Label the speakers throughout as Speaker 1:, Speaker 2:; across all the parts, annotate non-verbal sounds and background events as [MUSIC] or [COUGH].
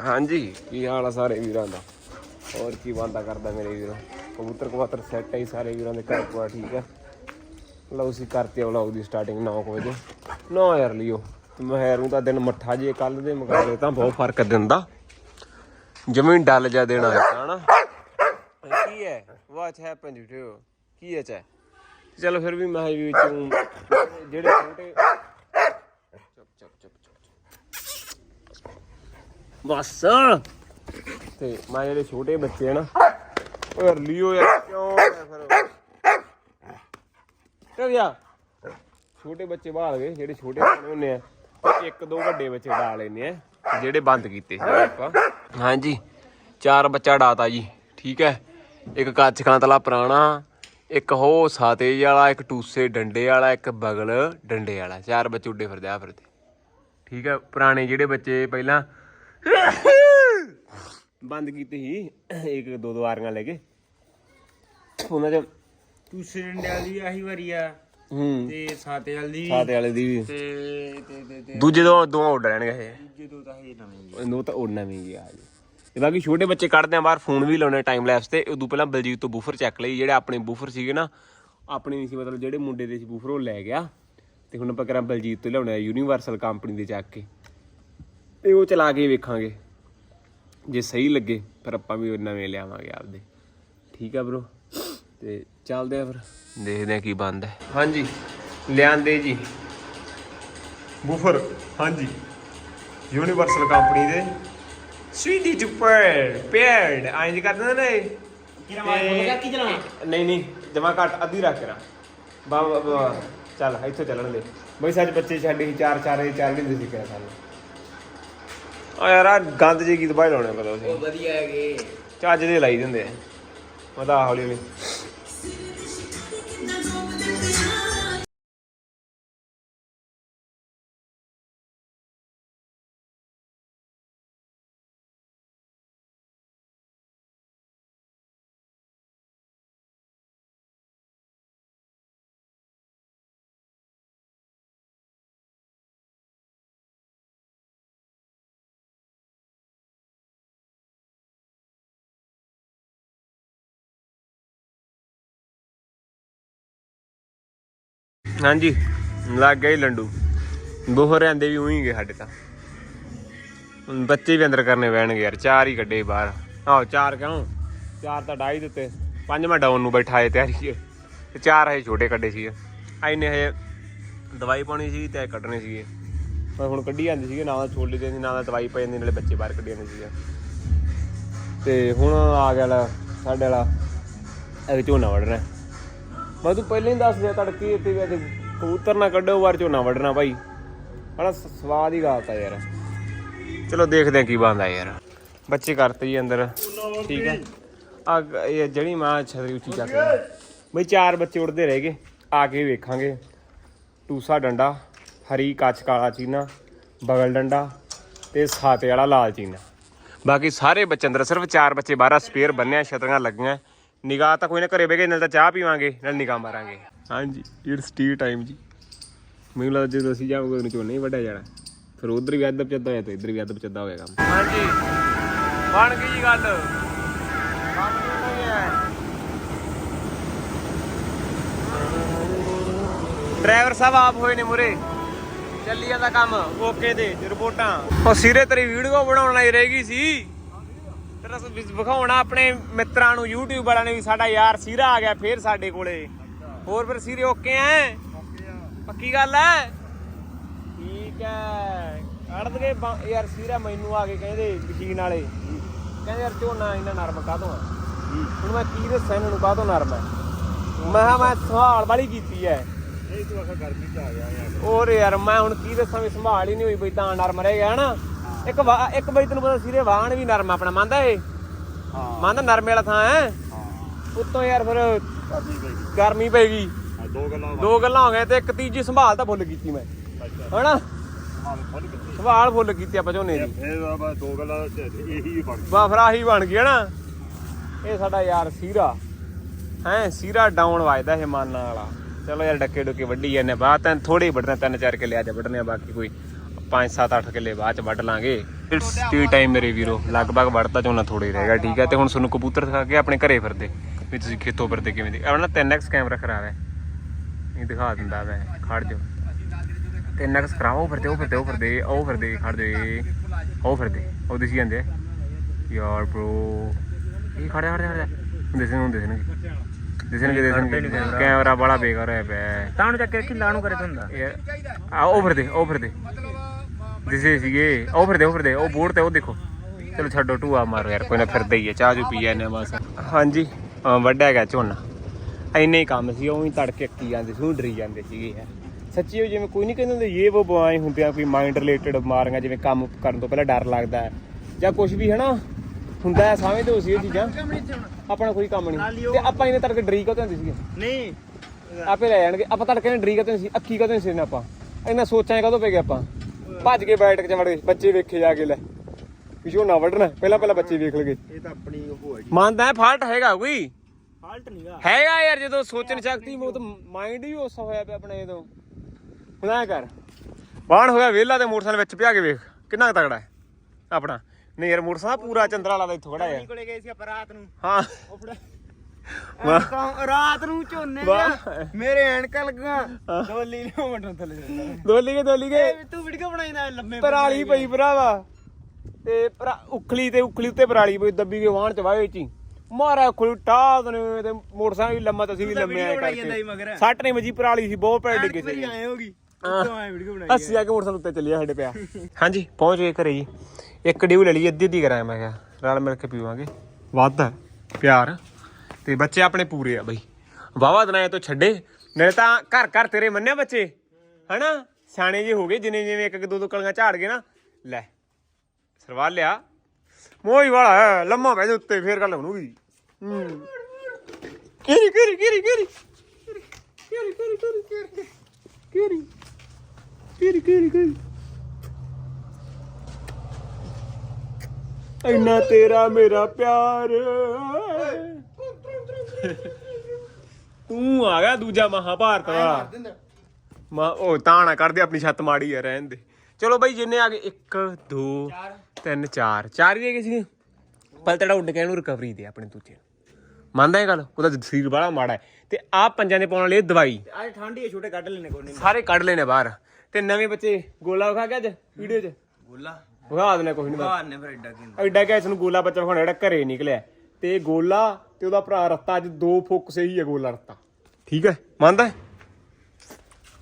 Speaker 1: ਹਾਂਜੀ, ਕੀ ਹਾਲ ਆ ਸਾਰੇ ਵੀਰਾਂ ਦਾ? ਹੋਰ ਕੀ ਬੰਦਾ ਕਰਦਾ ਮੇਰੇ ਵੀਰੋ? ਕਬੂਤਰ ਕਬੂਤਰ ਸੈੱਟ ਹੈ ਸਾਰੇ ਵੀਰਾਂ ਦੇ ਘਰ ਪੂਰਾ, ਠੀਕ ਹੈ ਲਓ ਸੀ ਕਰਤੇ ਵਲੌਗ ਦੀ ਸਟਾਰਟਿੰਗ 9 ਵਜੇ। 9 ਯਾਰ ਲਿਓ। ਮਹਿਰੂ ਦਾ ਦਿਨ ਮੱਠਾ ਜੇ ਕੱਲ ਦੇ ਮੁਕਾਬਲੇ ਤਾਂ ਬਹੁਤ ਫ਼ਰਕ ਦਿੰਦਾ। ਜਮੀਨ ਡੱਲ ਜਾ ਦੇਣਾ ਹੈ ਹਨਾ? ਕੀ ਹੈ? ਵਾਟ ਹੈਪਨ ਟੂ ਕੀ ਹੈ ਚਾ ਚਲੋ ਫਿਰ ਵੀ ਮੈਂ ਵੀ ਵਿੱਚ ਜਿਹੜੇ ਛੋਟੇ ਚੁੱਪ ਚੁੱਪ ਚੁੱਪ ਚੁੱਪ ਬਸ। ਤੇ ਮੈਂ ਜਿਹੜੇ ਛੋਟੇ ਬੱਚੇ ਆ ਨਾ ਓਏ ਲਿਓ ਯਾਰ ਕਿਉਂ ਮੈਂ ਫਿਰ? ਚੱਲ ਜਾ ਛੋਟੇ ਬੱਚੇ ਬਾਹਰ ਗਏ ਜਿਹੜੇ ਛੋਟੇ ਖਾਣੇ ਹੁੰਦੇ ਆ ਤੇ ਇੱਕ ਦੋ ਵੱਡੇ ਬੱਚੇ ਡਾ ਲੈਨੇ ਆ ਜਿਹੜੇ ਬੰਦ ਕੀਤੇ ਸੀ ਆਪਾਂ। ਹਾਂਜੀ ਚਾਰ ਬੱਚਾ ਡਾਤਾ ਜੀ ਠੀਕ ਹੈ। ਇੱਕ ਕੱਚ ਕਾਂਤਲਾ ਪੁਰਾਣਾ ਇੱਕ ਹੋ ਸਾਤੇਜ ਵਾਲਾ ਇੱਕ ਟੂਸੇ ਡੰਡੇ ਵਾਲਾ ਇੱਕ ਬਗਲ ਡੰਡੇ ਵਾਲਾ ਚਾਰ ਬੱਚੇ ਉੱਡੇ ਫਿਰਦੇ ਆ ਫਿਰਦੇ ਠੀਕ ਹੈ ਪੁਰਾਣੇ ਜਿਹੜੇ ਬੱਚੇ ਪਹਿਲਾਂ ਬੰਦ ਕੀਤੇ ਸੀ ਇੱਕ ਦੋ ਦੋ ਵਾਰੀਆਂ ਲੈ ਕੇ। ਉਹਨਾਂ ਚ
Speaker 2: ਟੂਸੇ ਡੰਡੇ ਵਾਲੀ ਆਹੀ ਵਾਰੀ ਆ।
Speaker 1: ਹੂੰ।
Speaker 2: ਤੇ ਸਾਤੇ ਵਾਲੀ
Speaker 1: ਸਾਤੇ ਵਾਲੇ ਦੀ ਵੀ।
Speaker 2: ਤੇ ਤੇ ਤੇ ਤੇ।
Speaker 1: ਦੂਜੇ ਦੋ ਦੋ ਉੱਡ ਰਹਿਣਗੇ ਇਹ।
Speaker 2: ਦੂਜੇ ਦੋ ਤਾਂ ਨਵੇਂ ਹੀ ਆ।
Speaker 1: ਉਹ ਤਾਂ ਉੜਨਾ ਵੀ ਗਿਆ ਜੀ। ਤੇ ਬਾਕੀ ਛੋਟੇ ਬੱਚੇ ਕੱਢਦੇ ਆ ਬਾਹਰ ਫੋਨ ਵੀ ਲਾਉਣੇ ਟਾਈਮ ਲੈਪਸ ਤੇ। ਉਦੋਂ ਪਹਿਲਾਂ ਬਲਜੀਤ ਤੋਂ ਬੂਫਰ ਚੱਕ ਲਈ। ਜਿਹੜੇ ਆਪਣੇ ਬੂਫਰ ਸੀਗੇ ਨਾ ਆਪਣੇ ਨਹੀਂ ਸੀ ਮਤਲਬ ਜਿਹੜੇ ਮੁੰਡੇ ਦੇ ਸੀ ਬੂਫਰ ਉਹ ਲੈ ਗਿਆ। ਤੇ ਹੁਣ ਆਪਾਂ ਕਰਾਂ ਬਲਜੀਤ ਤੋਂ ਲਿਆਉਣਾ ਯੂਨੀਵਰਸਲ ਕੰਪਨੀ ਦੇ ਚੱਕ ਕੇ। ਤੇ ਉਹ ਚਲਾ ਕੇ ਵੇਖਾਂਗੇ। ਜੇ ਸਹੀ ਲੱਗੇ ਫਿਰ ਆਪਾਂ ਵੀ ਉਹ ਨਵੇਂ ਲਿਆਵਾਂਗੇ ਆਪਦੇ। ਠੀਕ ਆ ਬ్రో ਤੇ ਚੱਲਦੇ ਆ ਫਿਰ। ਦੇਖਦੇ ਆ ਕੀ ਬਣਦਾ ਹੈ। ਹਾਂਜੀ। ਲਿਆਂਦੇ ਜੀ। ਬੂਫਰ ਹਾਂਜੀ। ਯੂਨੀਵਰਸਲ ਕੰਪਨੀ ਦੇ ਸਵੀਟੀ ਟੂ ਪੇੜ। ਪੇੜ ਐਂ ਜੀ ਕਰਦੇ ਨੇ
Speaker 2: ਕਿਹੜਾ ਮਾਰ ਬੋਲੇਗਾ ਕੀ ਚਲਾਉਣਾ।
Speaker 1: ਨਹੀਂ ਨਹੀਂ। ਜਮਾ ਘੱਟ ਅੱਧੀ ਰੱਖ ਕਰਾ। ਬਾ ਚੱਲ ਇੱਥੋਂ ਚੱਲਣ ਦੇ। ਬਈ ਸੱਚ ਬੱਚੇ ਛੱਡੇ ਸੀ ਚਾਰ ਚਾਰ ਚਾਰ ਦਿੰਦੇ ਸੀ ਕਿਹਾ ਸਾਨੂੰ। ਆ ਯਾਰ ਆ ਗੰਦ ਜੇ ਗੀਤ ਬਾਈ ਲਾਉਣੇ ਪਤਾ ਤੁਸੀਂ
Speaker 2: ਵਧੀਆ ਹੈਗੇ।
Speaker 1: ਚੱਜ ਦੇ ਲਾਈ ਦਿੰਦੇ ਆ। ਪਤਾ ਹੌਲੀ ਹੌਲੀ। ਹਾਂਜੀ, ਲੱਗ ਗਏ ਲੰਡੂ। ਬੋਹਰ ਆਂਦੇ ਵੀ ਉਹੀ ਗਏ ਸਾਡੇ ਤਾਂ। ਹੁਣ ਬੱਚੇ ਵੀ ਅੰਦਰ ਕਰਨੇ ਪੈਣਗੇ ਯਾਰ, ਚਾਰ ਹੀ ਕੱਢੇ ਬਾਹਰ। ਆਹੋ, ਚਾਰ ਕਿਉਂ? ਚਾਰ ਤਾਂ ਡਾਈ ਦਿੱਤੇ ਪੰਜਵਾਂ ਡਾਊਨ ਨੂੰ ਬੈਠਾ ਹੈ ਤਿਆਰੀ 'ਚ ਤੇ ਚਾਰ ਹੈ ਛੋਟੇ ਕੱਢੇ ਸੀ ਐਨੇ ਹਜੇ ਦਵਾਈ ਪਾਉਣੀ ਸੀ ਤੇ ਕੱਢਣੇ ਸੀਗੇ। ਪਰ ਹੁਣ ਕੱਢੀ ਜਾਂਦੇ ਸੀਗੇ, ਨਾ ਤਾਂ ਛੋਲੇ ਦੇ ਨਾ ਤਾਂ ਦਵਾਈ ਪੈ ਜਾਂਦੀ, ਨਾਲੇ ਬੱਚੇ ਬਾਹਰ ਕੱਢੀ ਜਾਂਦੇ ਸੀਗੇ। ਤੇ ਹੁਣ ਆ ਗਿਆ ਸਾਡੇ ਵਾਲਾ, ਇਹ ਝੋਨਾ ਵੜਨਾ ਮੈਂ ਤੂੰ ਪਹਿਲਾਂ ਹੀ ਦੱਸ ਦਿਆ ਤੜਕੇ ਇੱਥੇ ਅੱਜ ਕਬੂਤਰ ਨਾ ਕੱਢੋ ਵਾਰ ਝੋਨਾ ਵੱਢਣਾ ਭਾਈ। ਬੜਾ ਸਵਾਦ ਹੀ ਗਾਤਾ ਯਾਰ। ਚਲੋ ਦੇਖਦੇ ਆ ਕੀ ਬਣਦਾ ਯਾਰ। ਬੱਚੇ ਕਰਤੇ ਜੀ ਅੰਦਰ। ਠੀਕ ਹੈ। ਆ ਇਹ ਜਿਹੜੀ ਮਾਂ ਛਤਰੀ ਉੱਚੀ ਚੱਕ ਬਈ ਚਾਰ ਬੱਚੇ ਉੜਦੇ ਰਹਿ ਗਏ। ਆ ਕੇ ਵੇਖਾਂਗੇ। ਟੂਸਾ ਡੰਡਾ, ਹਰੀ ਕੱਚ ਕਾਲਾ ਚੀਨਾ, ਬਗਲ ਡੰਡਾ ਤੇ ਸਾਤੇ ਵਾਲਾ ਲਾਲ ਚੀਨਾ। ਬਾਕੀ ਸਾਰੇ ਬੱਚੇ ਅੰਦਰ, ਸਿਰਫ ਚਾਰ ਬੱਚੇ ਬਾਹਰ ਸਪੇਅਰ ਬੰਨਿਆ, ਛਤਰੀਆਂ ਲੱਗੀਆਂ। ਨਿਗਾਹ ਤਾਂ ਕੋਈ ਨਾ ਘਰੇ ਬਹਿ ਕੇ ਨਾਲ ਤਾਂ ਚਾਹ ਪੀਵਾਂਗੇ ਨਾਲ ਨਿਗਾਹ ਮਾਰਾਂਗੇ। ਹਾਂਜੀ ਇਟਸ ਟੀ ਟਾਈਮ ਜੀ। ਮੈਨੂੰ ਲੱਗਦਾ ਜਦੋਂ ਅਸੀਂ ਜਾਵਾਂਗੇ ਉਹਨੂੰ ਝੋਨਾ ਹੀ ਵੱਢਿਆ ਜਾਣਾ। ਫਿਰ ਉਧਰ ਵੀ ਅੱਧ ਪਚੱਦਾ ਹੋਇਆ ਤੇ ਇੱਧਰ ਵੀ ਅੱਧ ਪਚੱਦਾ ਹੋਏਗਾ ਹਾਂਜੀ। ਬਣ ਗਈ ਜੀ ਗੱਲ। ਨਹੀਂ ਹੈ ਡਰਾਈਵਰ ਸਾਹਿਬ ਆਪ ਹੋਏ ਨੇ ਮੁਰੇ ਚੱਲੀ ਜਾਂਦਾ ਕੰਮ। ਓਕੇ ਤੇ ਰਿਪੋਰਟਾਂ। ਉਹ ਸਿਰੇ ਤੇਰੀ ਵੀਡੀਓ ਬਣਾਉਣ ਲਈ ਰਹਿ ਗਈ ਸੀ। ਤੇਰਾ ਸ- ਵਿ- ਵਿਖਾਉਣਾ ਆਪਣੇ ਮਿੱਤਰਾਂ ਨੂੰ YouTube ਵਾਲਿਆਂ ਨੇ ਵੀ ਸਾਡਾ ਯਾਰ ਸੀਰਾ ਆ ਗਿਆ ਫੇਰ ਸਾਡੇ ਕੋਲੇ। ਹੋਰ ਫਿਰ ਸੀਰੇ ਓਕੇ ਐ? ਪੱਕੀ ਗੱਲ ਐ? ਠੀਕ ਐ। ਅੜਦ ਕੇ ਯਾਰ ਸੀਰਾ ਮੈਨੂੰ ਆ ਕੇ ਕਹਿੰਦੇ ਮਸ਼ੀਨ ਵਾਲੇ। ਕਹਿੰਦੇ ਯਾਰ ਝੋਨਾ ਇੰਨਾ ਨਰਮ ਕਾਹਤੋਂ ਆ? ਹੁਣ ਮੈਂ ਕੀ ਦੱਸਾਂ ਇਹਨਾਂ ਨੂੰ ਕਾਹਤੋਂ ਨਰਮ ਐ? ਮੈਂ ਕਿਹਾ ਮੈਂ ਸੰਭਾਲ ਵਾਲੀ ਕੀਤੀ ਐ।
Speaker 2: ਨਹੀਂ ਤੂੰ ਆਖਾ ਗਰਮੀ ਚ ਆ ਗਿਆ ਯਾਰ।
Speaker 1: ਹੋਰ ਯਾਰ ਮੈਂ ਹੁਣ ਕੀ ਦੱਸਾਂ ਵੀ ਸੰਭਾਲ ਹੀ ਨਹੀਂ ਹੋਈ ਬਈ ਤਾਂ ਨਰਮ ਰਹਿ ਗਿਆ ਹਨਾ। ਇੱਕ ਵਾ- ਇੱਕ ਬਈ ਤੈਨੂੰ ਪਤਾ ਸਿਰੇ ਵਾਹਣ ਵੀ ਨਰਮ ਆਪਣਾ ਮੰਨਦਾ ਇਹ?
Speaker 2: ਹਾਂ।
Speaker 1: ਮੰਨਦਾ ਨਰਮੇ ਵਾਲਾ ਥਾਂ ਹੈ?
Speaker 2: ਹਾਂ।
Speaker 1: ਉੱਤੋਂ ਯਾਰ ਫਿਰ
Speaker 2: ਗਰਮੀ ਪਈ
Speaker 1: ਗਰਮੀ ਪੈ ਗਈ।
Speaker 2: ਦੋ ਗੱਲਾਂ
Speaker 1: ਦੋ ਗੱਲਾਂ ਹੋ ਗਈਆਂ ਤੇ ਇੱਕ ਤੀਜੀ ਸੰਭਾਲ ਤਾਂ ਫੁੱਲ ਕੀਤੀ ਮੈਂ।
Speaker 2: ਅੱਛਾ।
Speaker 1: ਹਨਾ?
Speaker 2: ਹਾਂ ਫੁੱਲ ਕਿੱਥੇ
Speaker 1: ਸੰਭਾਲ ਫੁੱਲ ਕੀਤੀ ਆਪਾਂ ਝੋਨੇ ਦੀ।
Speaker 2: ਫੇਰ ਆ ਬਸ ਦੋ ਗੱਲਾਂ ਚ ਇਹੀ ਬਣ
Speaker 1: ਫਿਰ ਆਹੀ ਬਣ ਗਿਆ ਨਾ ਇਹ ਸਾਡਾ ਯਾਰ ਸੀਰਾ। ਹੈ ਸੀਰਾ ਡਾਊਨ ਵੱਜਦਾ ਇਹ ਮਾਨਾਂ ਵਾਲਾ। ਚਲੋ ਯਾਰ ਡੱਕੇ ਡੁੱਕੇ ਵੱਢੀ ਜਾਂਦੇ ਬਾਅਦ ਤਾਂ ਥੋੜੇ ਵੱਢਣਾ ਤਿੰਨ ਚਾਰ ਕਿੱਲੇ ਅੱਜ ਵੱਢਣੇ ਆ ਬਾਕੀ ਕੋਈ 5 7 8 ਕਿੱਲੇ ਬਾਅਦ ਚ ਵੱਢ ਲਾਂਗੇ। ਇਟਸ ਟੀ ਟਾਈਮ ਮੇਰੇ ਵੀਰੋ ਲਗਭਗ ਵੜਤਾ ਝੋਨਾ ਥੋੜੇ ਰਹਿ ਗਿਆ ਠੀਕ ਹੈ? ਤੇ ਹੁਣ ਤੁਹਾਨੂੰ ਕਬੂਤਰ ਦਿਖਾ ਕੇ ਆਪਣੇ ਘਰੇ ਫਿਰਦੇ ਵੀ ਤੁਸੀਂ ਖੇਤੋਂ ਫਿਰਦੇ ਕਿਵੇਂ ਦੇ। ਆਪਣਾ 3x ਕੈਮਰਾ ਖਰਾਬ ਹੈ। ਇਹ ਦਿਖਾ ਦਿੰਦਾ ਵੈ ਖੜ ਜਾ 3x ਖਰਾਬ ਉਹ ਫਿਰਦੇ ਉਹ ਫਿਰਦੇ ਉਹ ਫਿਰਦੇ ਉਹ ਫਿਰਦੇ ਖੜ ਦੇ ਉਹ ਫਿਰਦੇ ਉਹ ਦਿਸੀ ਜਾਂਦੇ। ਯਾਰ ਬ్రో ਇਹ ਖੜ ਜਾ ਖੜ ਜਾ ਖੜ ਜਾ। ਦਿਸਣ ਨੂੰ ਦਿਸਣ ਦਿਸਣਗੇ। ਦਿਸਣਗੇ ਕੈਮਰਾ ਬੜਾ ਬੇਕਾਰ ਹੋਇਆ ਪਿਆ। ਹੈ।
Speaker 3: ਤਾਂ ਨੂੰ ਚੱਕ ਕੇ ਕਿੱਲਾ ਨੂੰ ਕਰੇ
Speaker 1: ਯਾਰ ਆ ਉਹ ਫਿਰਦੇ ਉਹ ਫਿਰਦੇ। ਦਿਸੇ ਸੀਗੇ ਉਹ ਫਿਰਦੇ ਉਹ ਫਿਰਦੇ ਉਹ ਬੋਰਡ ਤੇ ਉਹ ਦੇਖੋ। ਚਲੋ ਛੱਡੋ ਟੂਆ ਮਾਰੋ ਯਾਰ ਕੋਈ ਨਾ ਫਿਰਦਾ ਹੀ ਹੈ ਚਾਹ ਜੂ ਪੀ ਜਾਂਦੇ ਬਸ। ਹਾਂਜੀ ਵੱਡਾ ਹੈਗਾ ਝੋਨਾ। ਇੰਨੇ ਹੀ ਕੰਮ ਸੀ ਉਹ ਹੀ ਤੜਕੇ ਅੱਕੀ ਜਾਂਦੇ ਸੀ ਉਹ ਡਰੀ ਜਾਂਦੇ ਸੀਗੇ ਯਾਰ ਸੱਚੀ ਉਹ ਜਿਵੇਂ ਕੋਈ ਨਹੀਂ ਕਹਿੰਦੇ ਹੁੰਦੇ ਇਹ ਉਹ ਬਵਾਏ ਹੁੰਦੇ ਆ ਕੋਈ ਮਾਈਂਡ ਰਿਲੇਟਡ ਬਿਮਾਰੀਆਂ ਜਿਵੇਂ ਕੰਮ ਕਰਨ ਤੋਂ ਪਹਿਲਾਂ ਡਰ ਲੱਗਦਾ ਹੈ। ਜਾਂ ਕੁਝ ਵੀ ਹੈ ਨਾ ਹੁੰਦਾ ਹੈ ਸਮਝਦੇ ਹੋ ਸੀ ਇਹ ਚੀਜ਼ਾਂ। ਆਪਣਾ ਕੋਈ ਕੰਮ ਨਹੀਂ ਤੇ ਆਪਾਂ ਇਹਨੇ ਤੜਕੇ ਡਰੀ ਕਦੋਂ ਹੁੰਦੇ ਸੀਗੇ?
Speaker 3: ਨਹੀਂ।
Speaker 1: ਆਪੇ ਲੈ ਜਾਣਗੇ। ਆਪਾਂ ਤੜਕੇ ਨੇ ਡਰੀ ਕਦੋਂ ਸੀ ਅੱਖੀ ਕਦੋਂ ਸੀ ਨੇ ਆਪਾਂ? ਇਹਨਾਂ ਸੋਚਾਂ ਕਦੋਂ ਪੈ ਗਏ ਆਪਾਂ? ਭੱਜ ਕੇ ਬੈਠ ਕੇ ਵੜ ਗਏ ਬੱਚੇ ਵੇਖੇ ਜਾ ਕੇ ਲੈ। ਵੀ ਝੋਨਾ ਵੱਢਣਾ ਪਹਿਲਾਂ ਪਹਿਲਾਂ ਬੱਚੇ ਵੇਖ ਲਗੇ।
Speaker 3: ਇਹ ਤਾਂ ਆਪਣੀ ਉਹ ਹੈ
Speaker 1: ਮੰਨਦਾ ਹੈ ਫਾਲਟ ਹੈਗਾ ਕੋਈ?
Speaker 3: ਫਾਲਟ ਨਹੀਂਗਾ
Speaker 1: ਹੈਗਾ ਯਾਰ ਜਦੋਂ ਸੋਚਣ ਸ਼ਕਤੀ ਉਹ ਤਾਂ ਮਾਈਂਡ ਹੀ ਉਸ ਹੋਇਆ ਪਿਆ ਆਪਣੇ ਜਦੋਂ ਹੁਣ ਐਂ ਕਰ। ਬਾਣ ਹੋਇਆ ਵਿਹਲਾ ਤੇ ਮੋਟਰਸਾਈਕਲ ਵਿੱਚ ਪਿਆ ਕੇ ਵੇਖ ਕਿੰਨਾ ਤਗੜਾ ਹੈ। ਆਪਣਾ। ਨਹੀਂ ਯਾਰ ਮੋਟਰਸਾਈਕਲ ਪੂਰਾ ਚੰਦਰਾ ਵਾਲਾ ਦਾ ਇੱਥੋਂ ਖੜਾ ਯਾਰ
Speaker 3: ਕੋਲੇ ਗਏ ਸੀ ਆਪਾਂ ਰਾਤ ਨੂੰ।
Speaker 1: ਹਾਂ।
Speaker 3: ਉਹ ਫੜਾ। ਐਨਕਾਂ- ਰਾਤ ਨੂੰ ਝੋਨੇ
Speaker 1: ਵਾਹ।
Speaker 3: ਦੀਆਂ ਮੇਰੇ ਐਨਕਾਂ ਲੱਗੀਆਂ। ਦੋਲੀ ਨੇ ਮਟਨ ਥੱਲੇ ਜਾਂਦਾ।
Speaker 1: ਦੋਲੀ ਕੇ ਦੋਲੀ ਕੇ।
Speaker 3: ਇਹ ਤੂੰ ਵੀਡੀਓ ਬਣਾਈਦਾ ਲੰਮੇ
Speaker 1: ਪਰਾਲੀ ਪਈ ਭਰਾਵਾ। ਤੇ ਭਰਾ ਉਖਲੀ ਤੇ ਉਖਲੀ ਉੱਤੇ ਪਰਾਲੀ ਪਈ ਦੱਬੀ ਕੇ ਵਾਹਣ ਚ ਵਾਏ ਚੀ। ਮਾਰਾ ਨੇ ਤੇ ਮੋਟਰਸਾਈਕਲ ਵੀ ਲੰਮਾ ਤੇ ਅਸੀਂ ਵੀ ਲੰਮੇ ਆਏ
Speaker 3: video ਬਣਾਈ ਜਾਂਦਾ ਸੀ
Speaker 1: ਕਰਕੇ। ਸੱਟ ਨਹੀਂ ਵਜੀ ਪਰਾਲੀ ਸੀ ਬਹੁਤ ਪੈਰ ਡਿੱਗੇ
Speaker 3: ਮੇਰੀ
Speaker 1: ਸੀ
Speaker 3: ਆਏ ਹੋਗੀ
Speaker 1: ਹਾਂ।
Speaker 3: ਉੱਤੋਂ ਆਏ ਵੀਡੀਓ ਬਣਾਈ
Speaker 1: ਅਸੀਂ ਜਾ ਕੇ ਮੋਟਰਸਾਈਕਲ ਉੱਤੇ ਚੱਲਿਆ ਸਾਡੇ ਪਿਆ। [LAUGHS] ਹਾਂਜੀ ਪਹੁੰਚ ਗਏ ਘਰੇ ਜੀ। ਇੱਕ ਡਿਊ ਲੈ ਲਈ ਅੱਧੀ ਅੱਧੀ ਕਰਾਂ ਮੈਂ ਕਿਹਾ। ਰਲ ਮਿਲ ਕੇ ਪੀਵਾਂਗੇ। ਵੱਧ ਹੈ ਪਿਆਰ। ਤੇ ਬੱਚੇ ਆਪਣੇ ਪੂਰੇ ਆ ਬਈ। ਵਾਵਾ ਦਿਨਾਂ ਤੋਂ ਛੱਡੇ। ਨਾਲੇ ਤਾਂ ਘਰ ਘਰ ਤੇਰੇ ਮੰਨਿਆ ਬੱਚੇ? ਹਨਾ? ਸਿਆਣੇ ਜੇ ਹੋ ਗਏ ਜਿਨੇ ਜਿਵੇਂ ਇੱਕ ਇੱਕ ਦੋ ਦੋ ਕਲੀਆਂ ਝਾੜ ਗਏ ਨਾ। ਲੈ, ਸਰਵਾਲ ਲਿਆ। ਮੋਈ ਵਾਲਾ ਲੰਮਾ ਪੈ ਜਾ ਉੱਤੇ, ਫੇਰ ਗੱਲ ਬਣੂਗੀ ਕਿਰੀ ਕਿਰੀ ਕਿਰੀ ਕਿਰੀ ਕਿਰੀ ਕਿਰੀ ਕਿਰੀ ਕਿਰੀ ਕਿਰੀ ਕਿਰੀ ਕਿਰੀ ਕਿਰੀ ਇੰਨਾ ਤੇਰਾ ਮੇਰਾ ਪਿਆਰ। ਤੂੰ ਆ ਗਿਆ ਦੂਜਾ ਮਹਾਭਾਰਤ ਵਾਲਾ ਮਾ ਉਹ ਤਾਂ ਨਾ ਕਰਦੇ ਆਪਣੀ ਛੱਤ ਮਾੜੀ ਆ ਰਹਿਣ ਦੇ। ਚਲੋ ਬਾਈ ਜਿੰਨੇ ਆ ਗਏ 1 2 3 4 ਚਾਰ। ਹੀ ਹੈਗੇ ਸੀ ਪਲ ਤੜਾ ਉੱਡ ਕੇ ਇਹਨੂੰ ਰਿਕਵਰੀ ਦੇ ਆਪਣੇ ਦੂਜੇ ਨੂੰ। ਮੰਨਦਾ ਇਹ ਗੱਲ? ਉਹਦਾ ਸਰੀਰ ਬੜਾ ਮਾੜਾ ਹੈ। ਤੇ ਆ ਪੰਜਾਂ ਦੇ ਪਾਉਣ ਵਾਲੀ ਇਹ ਦਵਾਈ।
Speaker 3: ਅੱਜ ਠੰਡੀ ਹੈ ਛੋਟੇ ਕੱਢ ਲੈਣੇ ਕੋਈ ਨਹੀਂ
Speaker 1: ਸਾਰੇ ਕੱਢ ਲੈਣੇ ਬਾਹਰ। ਤੇ ਨਵੇਂ ਬੱਚੇ ਗੋਲਾ ਵਿਖਾ ਕੇ ਅੱਜ ਵੀਡੀਓ 'ਚ?
Speaker 3: ਗੋਲਾ?
Speaker 1: ਵਿਖਾ ਦੇਣਾ ਕੋਈ ਨਹੀਂ
Speaker 3: ਬਾਹਰ। ਨੇ ਫਿਰ ਐਡਾ ਕੀ
Speaker 1: ਐਡਾ ਕਿ ਇਸ ਨੂੰ ਗੋਲਾ ਬੱਚਾ ਵਿਖਾਉਣਾ ਜਿਹੜਾ ਘਰੇ ਨਿਕਲਿਆ। ਤੇ ਗੋਲਾ ਤੇ ਉਹਦਾ ਭਰਾ ਰੱਤਾ ਅੱਜ ਦੋ ਫੁੱਕ ਸਹੀ ਹੈ ਗੋਲਾ ਰੱਤਾ। ਠੀਕ ਹੈ ਮੰਨਦਾ ਹੈ?